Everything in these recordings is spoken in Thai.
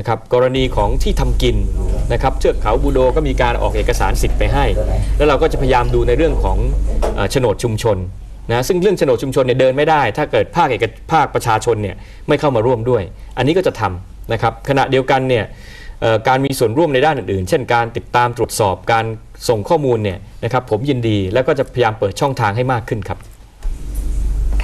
นะครับกรณีของที่ทำกินนะครับเทือกเขาบูโดก็มีการออกเอกสารสิทธิ์ไปให้ แล้วเราก็จะพยายามดูในเรื่องของโฉนดชุมชนนะซึ่งเรื่องโฉนดชุมชนเนี่ยเดินไม่ได้ ถ้าเกิดภาคเอกภาคประชาชนเนี่ยไม่เข้ามาร่วมด้วย อันนี้ก็จะทำนะครับขณะเดียวกันเนี่ยการมีส่วนร่วมในด้านอื่นๆ เช่นการติดตามตรวจสอบการส่งข้อมูลเนี่ยนะครับผมยินดีแล้วก็จะพยายามเปิดช่องทางให้มากขึ้นครับ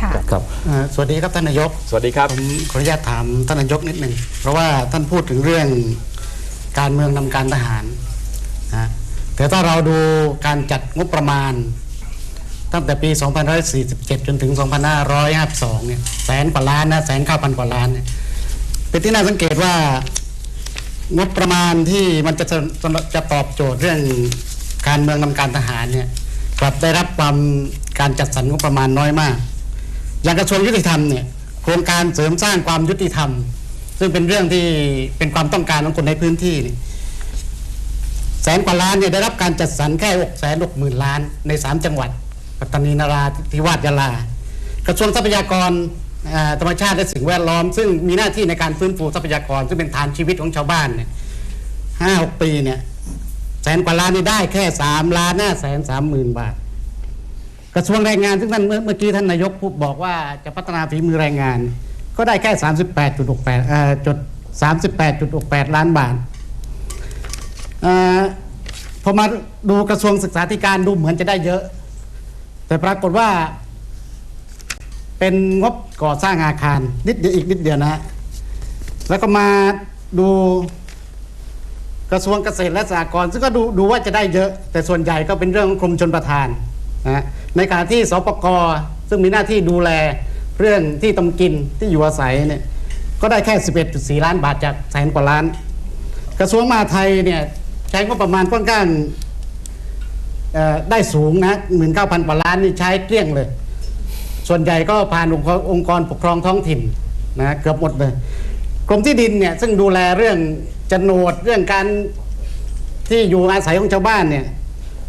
ค่ะ ครับอ่าสวัสดีครับท่านนายก สวัสดีครับ ผมขออนุญาตถามท่านนายกนิดหนึ่งเพราะว่าท่านพูดถึงเรื่องการเมืองนำการทหารนะแต่ถ้าเราดูการจัดงบประมาณ ตั้งแต่ปี 2547 จนถึง 2552 เนี่ยแสนกว่าล้านนะแสนเก้าพันกว่าล้านเนี่ยเป็นที่น่าสังเกตว่างบประมาณที่มันจะจะจะตอบโจทย์เรื่องการเมืองนำการทหารเนี่ยกลับได้รับความการจัดสรรงบประมาณน้อยมาก อย่างกระทรวงยุติธรรมเนี่ยโครงการเสริมสร้างความยุติธรรม ซึ่งเป็นเรื่องที่เป็นความต้องการของคนในพื้นที่แสนกว่าล้านเนี่ยได้รับการจัดสรรแค่หกแสนหกหมื่นล้านในสามจังหวัดปัตตานีนาราธิวาสยะลา กระทรวงทรัพยากรธรรมชาติและสิ่งแวดล้อม ซึ่งมีหน้าที่ในการฟื้นฟูทรัพยากร ซึ่งเป็นฐานชีวิตของชาวบ้านเนี่ยห้าหกปีเนี่ยแสนกว่าล้านนี่ได้แค่สามล้านห้าแสนสามหมื่นบาท กระทรวงแรงงานซึ่งท่านเมื่อเมื่อกี้ท่านนายกพูดบอกว่าจะพัฒนาฝีมือแรงงาน ก็ได้แค่ 38.68เอ่อจุด38.68 ล้านบาทเอ่อพอมาดูกระทรวงศึกษาธิการดูเหมือนจะได้เยอะ แต่ปรากฏว่า เป็นงบก่อสร้างอาคาร นิดเดียวอีกนิดเดียวนะฮะแล้วก็มาดูกระทรวงเกษตรและสหกรณ์ซึ่งก็ดูดูว่าจะได้เยอะ แต่ส่วนใหญ่ก็เป็นเรื่องของกรมชนประทานนะฮะ ในขณะที่สปกซึ่งมีหน้าที่ดูแลเรื่องที่ตำกินที่อยู่อาศัยเนี่ยก็ได้แค่ 11.4 ล้านบาทจากแสนกว่าล้าน กระทรวงมหาดไทยเนี่ยใช้งบประมาณค่อนข้างได้สูงนะหมื่นเก้าพันกว่าล้านนี่ใช้เกลี้ยงเลย ส่วนใหญ่ก็ผ่านองค์กรองกรปกครองท้องถิ่นนะเกือบหมดเลยกรมที่ดินเนี่ยซึ่งดูแลเรื่องโฉนดเรื่องการที่อยู่อาศัยของชาวบ้านเนี่ย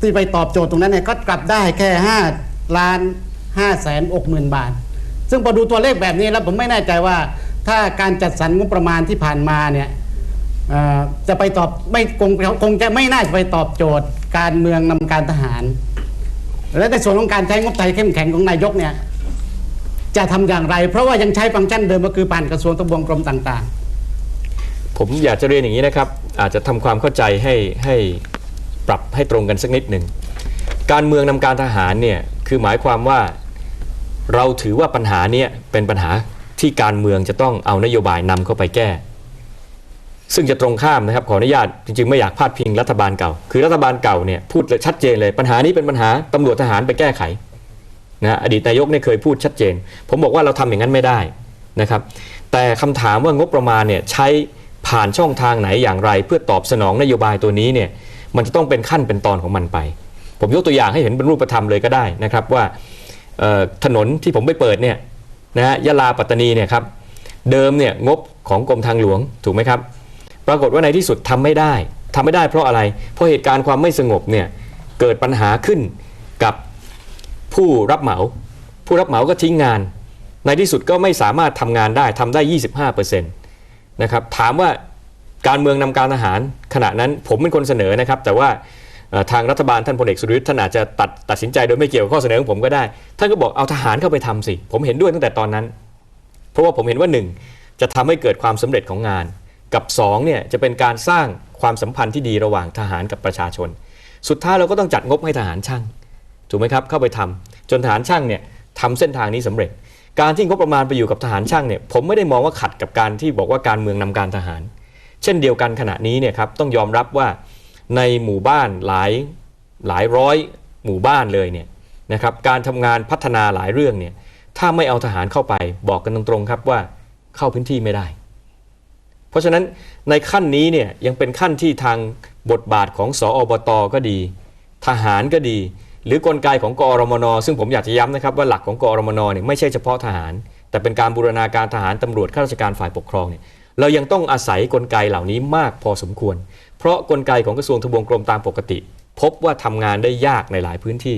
ที่ไปตอบโจทย์ตรงนั้นเนี่ยก็กลับได้แค่ 5 ล้าน5แสนอกหมื่นบาท ซึ่งพอดูตัวเลขแบบนี้แล้วผมไม่แน่ใจว่า ถ้าการจัดสรรงบประมาณที่ผ่านมาเนี่ยจะไปตอบไม่คงคงจะไม่น่าจะไปตอบโจทย์ การเมืองนำการทหาร และในส่วนของการใช้งบไทยเข้มแข็งของนายกเนี่ยจะทำอย่างไร เพราะว่ายังใช้ฟังก์ชันเดิมก็คือผ่านกระทรวงทบวงกรมต่าง ๆ ผมอยากจะเรียนอย่างนี้นะครับ อาจจะทำความเข้าใจให้ให้ ปรับให้ตรงกันสักนิดหนึ่ง การเมืองนำการทหารเนี่ยคือหมายความว่าเราถือว่าปัญหาเนี้เป็นปัญหาที่การเมืองจะต้องเอานโยบายนำเข้าไปแก้ ซึ่งจะตรงข้ามนะครับขออนุญาตจริงๆ ไม่อยากพาดพิงรัฐบาลเก่า คือรัฐบาลเก่าเนี่ยพูดชัดเจนเลยปัญหานี้เป็นปัญหาตำรวจทหารไปแก้ไขนะอดีตนายกเนี่ยเคยพูดชัดเจน ผมบอกว่าเราทำอย่างนั้นไม่ได้นะครับ แต่คำถามว่างบประมาณเนี่ยใช้ผ่านช่องทางไหนอย่างไร เพื่อตอบสนองนโยบายตัวนี้เนี่ย มันจะต้องเป็นขั้นเป็นตอนของมันไป ผมยกตัวอย่างให้เห็นเป็นรูปธรรมเลยก็ได้นะครับว่าถนนที่ผมไปเปิดเนี่ยนะฮะยะลาปัตตานีเนี่ยครับเดิมเนี่ยงบของกรมทางหลวงถูกไหมครับ ปรากฏว่าในที่สุดทำไม่ได้ทำไม่ได้เพราะอะไร เพราะเหตุการณ์ความไม่สงบเนี่ยเกิดปัญหาขึ้นกับผู้รับเหมา ผู้รับเหมาก็ทิ้งงาน ในที่สุดก็ไม่สามารถทำงานได้ทำได้ 25%นะครับถามว่า การเมืองนำการทหารขณะนั้นผมเป็นคนเสนอนะครับ แต่ว่าทางรัฐบาลท่านพลเอกสุรยุทธ์ท่านอาจจะตัดตัดสินใจโดยไม่เกี่ยวกับข้อเสนอของผมก็ได้ ท่านก็บอกเอาทหารเข้าไปทำสิ ผมเห็นด้วยตั้งแต่ตอนนั้น เพราะว่าผมเห็นว่าหนึ่งจะทำให้เกิดความสำเร็จของงาน กับสองเนี่ยจะเป็นการสร้างความสัมพันธ์ที่ดีระหว่างทหารกับประชาชน สุดท้ายเราก็ต้องจัดงบให้ทหารช่างถูกไหมครับเข้าไปทำจนทหารช่างเนี่ยทำเส้นทางนี้สำเร็จ การที่งบประมาณไปอยู่กับทหารช่างเนี่ยผมไม่ได้มองว่าขัดกับการที่บอกว่าการเมืองนำการทหาร เช่นเดียวกันขณะนี้เนี่ยครับต้องยอมรับว่าในหมู่บ้านหลายหลายร้อยหมู่บ้านเลยเนี่ยนะครับการทำงานพัฒนาหลายเรื่องเนี่ยถ้าไม่เอาทหารเข้าไปบอกกันตรงๆครับว่าเข้าพื้นที่ไม่ได้ เพราะฉะนั้นในขั้นนี้เนี่ยยังเป็นขั้นที่ทางบทบาทของสออบตก็ดี ทหารก็ดี หรือกลไกของกอรมน ซึ่งผมอยากจะย้ำนะครับว่าหลักของกอรมนเนี่ยไม่ใช่เฉพาะทหาร แต่เป็นการบูรณาการทหารตำรวจข้าราชการฝ่ายปกครองเนี่ย เรายังต้องอาศัยกลไกเหล่านี้มากพอสมควร เพราะกลไกของกระทรวงทบวงกรมตามปกติ พบว่าทำงานได้ยากในหลายพื้นที่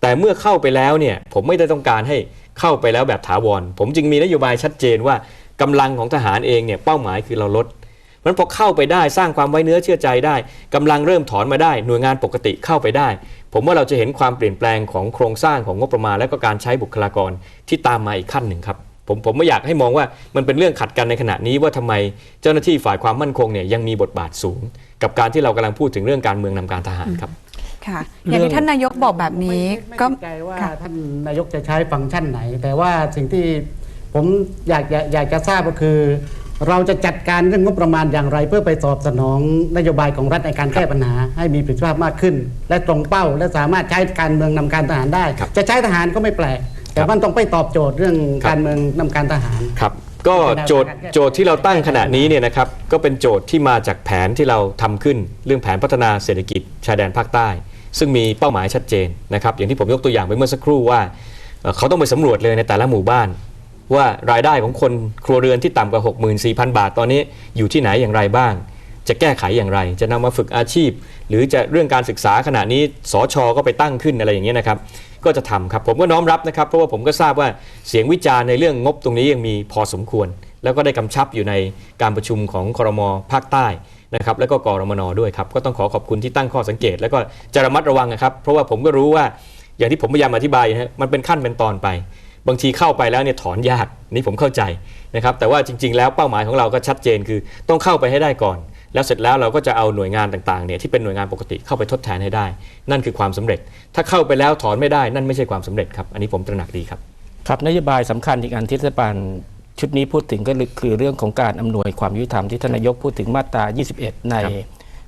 แต่เมื่อเข้าไปแล้วเนี่ยผมไม่ได้ต้องการให้เข้าไปแล้วแบบถาวร ผมจึงมีนโยบายชัดเจนว่ากำลังของทหารเองเนี่ยเป้าหมายคือเราลดเพราะฉะมันพอเข้าไปได้สร้างความไว้เนื้อเชื่อใจได้กำลังเริ่มถอนมาได้ หน่วยงานปกติเข้าไปได้ ผมว่าเราจะเห็นความเปลี่ยนแปลงของโครงสร้างของงบประมาณและก็การใช้บุคลากรที่ตามมาอีกขั้นหนึ่งครับ ผมผมไม่อยากให้มองว่ามันเป็นเรื่องขัดกันในขณะนี้ว่าทำไมเจ้าหน้าที่ฝ่ายความมั่นคงเนี่ยยังมีบทบาทสูง กับการที่เรากำลังพูดถึงเรื่องการเมืองนำการทหารครับค่ะอย่างที่ท่านนายกบอกแบบนี้ไม่ก็แน่ใจว่าค่ะท่านนายกจะใช้ฟังก์ชันไหน แต่ว่าสิ่งที่ผมอยากอยากอยากจะทราบก็คือ เราจะจัดการเรื่องงบประมาณอย่างไร เพื่อไปตอบสนองนโยบายของรัฐในการแก้ปัญหา ให้มีประสิทธิภาพมากขึ้น และตรงเป้าและสามารถใช้การเมืองนำการทหารได้ครับจะใช้ทหารก็ไม่แปลก แต่มันต้องไปตอบโจทย์เรื่องครับการเมืองนำการทหาร ครับ ก็โจทย์โจทย์ที่เราตั้งขณะนี้เนี่ยนะครับก็เป็นโจทย์ที่มาจากแผนที่เราทำขึ้น เรื่องแผนพัฒนาเศรษฐกิจชายแดนภาคใต้ ซึ่งมีเป้าหมายชัดเจนนะครับอย่างที่ผมยกตัวอย่างไปเมื่อสักครู่ว่าเอ่อเขาต้องไปสำรวจเลยในแต่ละหมู่บ้าน ว่ารายได้ของคนครัวเรือนที่ต่ำกว่า 64,000 บาทตอนนี้อยู่ที่ไหนอย่างไรบ้าง จะแก้ไขอย่างไร จะนำมาฝึกอาชีพ หรือจะเรื่องการศึกษาขณะนี้สชก็ไปตั้งขึ้นอะไรอย่างเงี้ยนะครับก็จะทำครับผมก็น้อมรับนะครับเพราะว่าผมก็ทราบว่าเสียงวิจารณ์ในเรื่องงบตรงนี้ยังมีพอสมควร แล้วก็ได้กำชับอยู่ในการประชุมของครมภาคใต้นะครับแล้วก็กรมนด้วยครับก็ต้องขอขอบคุณที่ตั้งข้อสังเกต แล้วก็จะระมัดระวังนะครับ เพราะว่าผมก็รู้ว่าอย่างที่ผมพยายามอธิบายนะฮะมันเป็นขั้นเป็นตอนไป บางทีเข้าไปแล้วเนี่ยถอนยากนี่ผมเข้าใจนะครับแต่ว่าจริง ๆ แล้วเป้าหมายของเราก็ชัดเจนคือต้องเข้าไปให้ได้ก่อน แล้วเสร็จแล้วเราก็จะเอาหน่วยงานต่างๆเนี่ยที่เป็นหน่วยงานปกติเข้าไปทดแทนให้ได้ นั่นคือความสำเร็จ ถ้าเข้าไปแล้วถอนไม่ได้นั่นไม่ใช่ความสำเร็จครับ อันนี้ผมตระหนักดีครับ ครับนโยบายสำคัญอีกอันที่รัฐบาลชุดนี้พูดถึงก็คือเรื่องของการอำนวยความยุติธรรมที่ท่านนายกพูดถึงมาตรา 21 ในครับ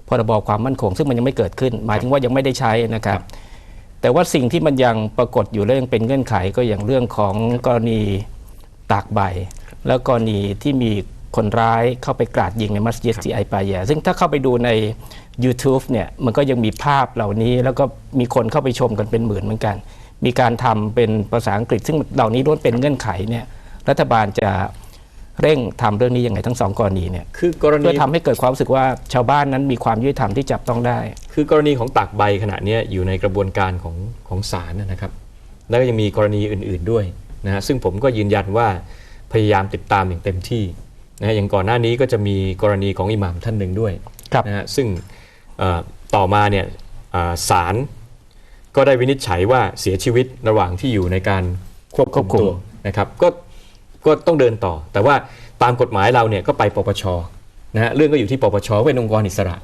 พรบความมั่นคง ซึ่งมันยังไม่เกิดขึ้น หมายถึงว่ายังไม่ได้ใช้นะครับ แต่ว่าสิ่งที่มันยังปรากฏอยู่และยังเป็นเงื่อนไขก็อย่างเรื่องของกรณีตากใบ แล้วกรณีที่มี คนร้ายเข้าไปกราดยิงในมัสยิดที่ไอปายาซึ่งถ้าเข้าไปดูใน YouTube เนี่ยมันก็ยังมีภาพเหล่านี้ แล้วก็มีคนเข้าไปชมกันเป็นหมื่นเหมือนกัน มีการทำเป็นภาษาอังกฤษ ซึ่งเหล่านี้ล้วนเป็นเงื่อนไขเนี่ยรัฐบาลจะเร่งทำเรื่องนี้ยังไงทั้งสองกรณีเนี่ยคือกรณีเพื่อทำให้เกิดความรู้สึกว่าชาวบ้านนั้นมีความยุติธรรมที่จับต้องได้ คือกรณีของตากใบขณะเนี้ยอยู่ในกระบวนการของของศาลนะครับ แล้วก็ยังมีกรณีอื่น ๆด้วยนะฮะซึ่งผมก็ยืนยันว่าพยายามติดตามอย่างเต็มที่ นะฮะอย่างก่อนหน้านี้ก็จะมีกรณีของอิหม่ามท่านหนึ่งด้วยครับนะฮะซึ่งเอ่อต่อมาเนี่ยเอ่อศาลก็ได้วินิจฉัยว่าเสียชีวิตระหว่างที่อยู่ในการควบคุมควบคุมตัวนะครับก็ก็ต้องเดินต่อ แต่ว่าตามกฎหมายเราเนี่ยก็ไปปปชนะฮะเรื่องก็อยู่ที่ปปชเป็นองค์กรอิสระ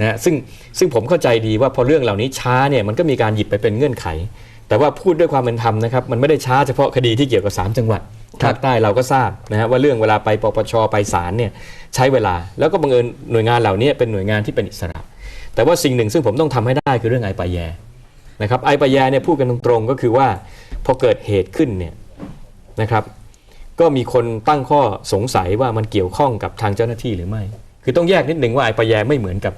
นะฮะซึ่งซึ่งผมเข้าใจดีว่าพอเรื่องเหล่านี้ช้าเนี่ยมันก็มีการหยิบไปเป็นเงื่อนไข แต่ว่าพูดด้วยความเป็นธรรมนะครับมันไม่ได้ช้าเฉพาะคดีที่เกี่ยวกับ 3 จังหวัดครับภาคใต้เราก็ทราบนะฮะว่าเรื่องเวลาไปปปชไปศาลเนี่ยใช้เวลาแล้วก็บังเอิญหน่วยงานเหล่านี้เป็นหน่วยงานที่เป็นอิสระ แต่ว่าสิ่งหนึ่งซึ่งผมต้องทำให้ได้คือเรื่องไอปายแยนะครับไอปายแยเนี่ยพูดกันตรงๆก็คือว่าพอเกิดเหตุขึ้นเนี่ยนะครับก็มีคนตั้งข้อสงสัยว่ามันเกี่ยวข้องกับทางเจ้าหน้าที่หรือไม่ คือต้องแยกนิดหนึ่งว่าไอปายแยไม่เหมือนกับ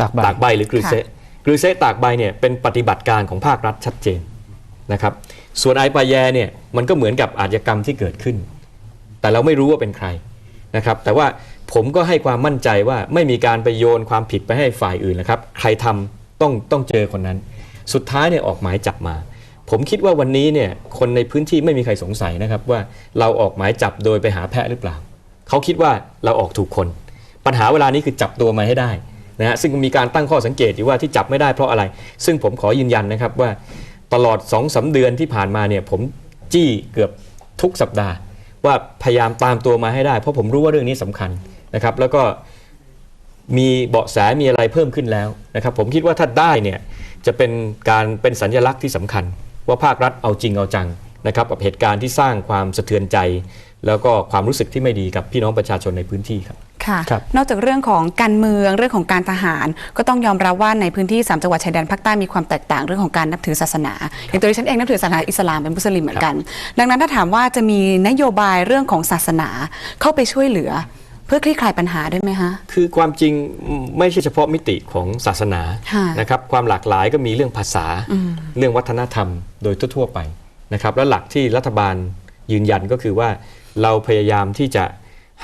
ตากใบตากใบหรือกรือเซะ กรือเซตากใบเนี่ยเป็นปฏิบัติการของภาครัฐชัดเจนนะครับ ส่วนไอปายแยเนี่ยมันก็เหมือนกับอาชญากรรมที่เกิดขึ้น แต่เราไม่รู้ว่าเป็นใครนะครับ แต่ว่าผมก็ให้ความมั่นใจว่าไม่มีการไปโยนความผิดไปให้ฝ่ายอื่นนะครับ ใครทำต้องต้องเจอคนนั้น สุดท้ายเนี่ยออกหมายจับมา ผมคิดว่าวันนี้เนี่ยคนในพื้นที่ไม่มีใครสงสัยนะครับว่าเราออกหมายจับโดยไปหาแพะหรือเปล่า เขาคิดว่าเราออกถูกคน ปัญหาเวลานี้คือจับตัวมาให้ได้ นะฮะซึ่งมีการตั้งข้อสังเกตอยู่ว่าที่จับไม่ได้เพราะอะไร ซึ่งผมขอยืนยันนะครับว่าตลอด2อสเดือนที่ผ่านมาเนี่ยผมจี้เกือบทุกสัปดาห์ ว่าพยายามตามตัวมาให้ได้ เพราะผมรู้ว่าเรื่องนี้สำคัญนะครับ แล้วก็มีเบาะแสมีอะไรเพิ่มขึ้นแล้วนะครับ ผมคิดว่าถ้าได้เนี่ยจะเป็นการเป็นสัญลักษณ์ที่สำคัญ ว่าภาครัฐเอาจริงเอาจังนะครับกับเหตุการณ์ที่สร้างความสะเทือนใจ แล้วก็ความรู้สึกที่ไม่ดีกับพี่น้องประชาชนในพื้นที่ครับ ค่ะครับนอกจากเรื่องของการเมืองเรื่องของการทหาร ก็ต้องยอมรับว่าในพื้นที่ 3 จังหวัดชายแดนภาคใต้มีความแตกต่างเรื่องของการนับถือศาสนา อย่างตัวดิฉันเองนับถือศาสนาอิสลามเป็นมุสลิมเหมือนกัน ดังนั้นถ้าถามว่าจะมีนโยบายเรื่องของศาสนาเข้าไปช่วยเหลือ เพื่อคลี่คลายปัญหาด้วยไหมคะคือความจริงไม่ใช่เฉพาะมิติของศาสนาค่ะนะครับความหลากหลายก็มีเรื่องภาษาเรื่องวัฒนธรรม โดยทั่วๆไปนะครับและหลักที่รัฐบาลยืนยันก็คือว่าเราพยายามที่จะ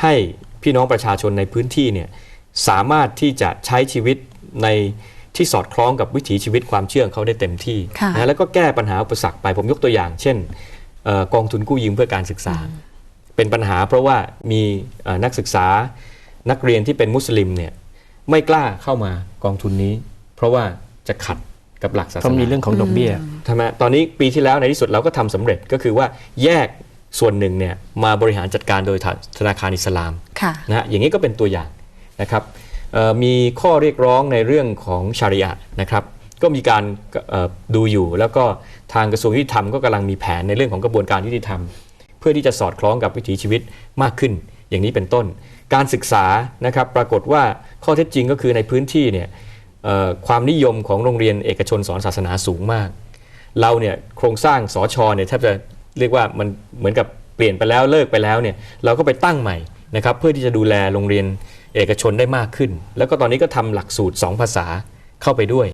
ให้ พี่น้องประชาชนในพื้นที่เนี่ยสามารถที่จะใช้ชีวิตในที่สอดคล้องกับวิถีชีวิตความเชื่อของเขาได้เต็มที่ค่ะนะแล้วก็แก้ปัญหาอุปสรรคไปผมยกตัวอย่าง เช่นเออกองทุนกู้ยืมเพื่อการศึกษา เป็นปัญหาเพราะว่ามีเอ่อนักศึกษานักเรียนที่เป็นมุสลิมเนี่ยไม่กล้าเข้ามากองทุนนี้ เพราะว่าจะขัดกับหลักศาสเพราะนามีเรื่องของดอกเบี้ยใช่ไหมตอนนี้ปีที่แล้วในที่สุดเราก็ทำสำเร็จก็คือว่าแยก ส่วนหนึ่งเนี่ยมาบริหารจัดการโดยธนาคารอิสลามค่ะนะฮะอย่างนี้ก็เป็นตัวอย่างนะครับเอ่อมีข้อเรียกร้องในเรื่องของชาริอะห์นะครับก็มีการเอ่อดูอยู่ แล้วก็ทางกระทรวงยุติธรรมก็กำลังมีแผนในเรื่องของกระบวนการยุติธรรม เพื่อที่จะสอดคล้องกับวิถีชีวิตมากขึ้น อย่างนี้เป็นต้น การศึกษานะครับปรากฏว่าข้อเท็จจริงก็คือในพื้นที่เนี่ยเอ่อความนิยมของโรงเรียนเอกชนสอนศาสนาสูงมาก เราเนี่ยโครงสร้างสอชอเนี่ยแทบจะ เรียกว่ามันเหมือนกับเปลี่ยนไปแล้วเลิกไปแล้วเนี่ยเราก็ไปตั้งใหม่นะครับเพื่อที่จะดูแลโรงเรียนเอกชนได้มากขึ้น แล้วก็ตอนนี้ก็ทำหลักสูตร 2 ภาษาเข้าไปด้วย